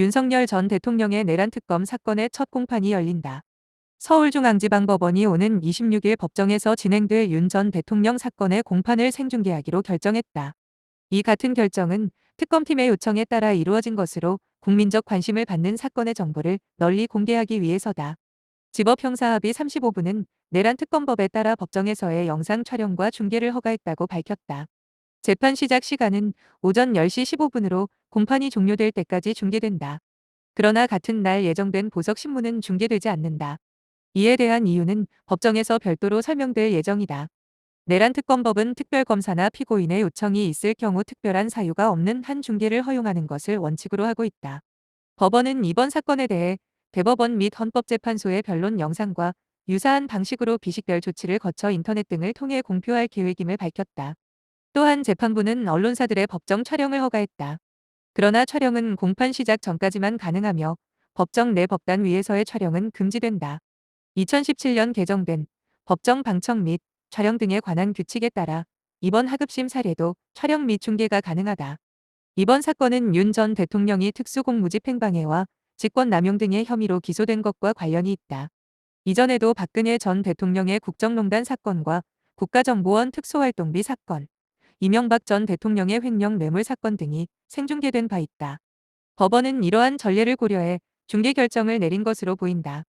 윤석열 전 대통령의 내란 특검 사건의 첫 공판이 열린다. 서울중앙지방법원이 오는 26일 법정에서 진행될 윤 전 대통령 사건의 공판을 생중계하기로 결정했다. 이 같은 결정은 특검팀의 요청에 따라 이루어진 것으로 국민적 관심을 받는 사건의 정보를 널리 공개하기 위해서다. 지법형사합의 35부는 내란 특검법에 따라 법정에서의 영상 촬영과 중계를 허가했다고 밝혔다. 재판 시작 시간은 오전 10시 15분으로 공판이 종료될 때까지 중계된다. 그러나 같은 날 예정된 보석 신문은 중계되지 않는다. 이에 대한 이유는 법정에서 별도로 설명될 예정이다. 내란 특검법은 특별검사나 피고인의 요청이 있을 경우 특별한 사유가 없는 한 중계를 허용하는 것을 원칙으로 하고 있다. 법원은 이번 사건에 대해 대법원 및 헌법재판소의 변론 영상과 유사한 방식으로 비식별 조치를 거쳐 인터넷 등을 통해 공표할 계획임을 밝혔다. 또한 재판부는 언론사들의 법정 촬영을 허가했다. 그러나 촬영은 공판 시작 전까지만 가능하며 법정 내 법단 위에서의 촬영은 금지된다. 2017년 개정된 법정 방청 및 촬영 등에 관한 규칙에 따라 이번 하급심 사례도 촬영 및 중계가 가능하다. 이번 사건은 윤 전 대통령이 특수공무집 횡방해와 직권남용 등의 혐의로 기소된 것과 관련이 있다. 이전에도 박근혜 전 대통령의 국정농단 사건과 국가정보원 특수활동비 사건, 이명박 전 대통령의 횡령 뇌물 사건 등이 생중계된 바 있다. 법원은 이러한 전례를 고려해 중계 결정을 내린 것으로 보인다.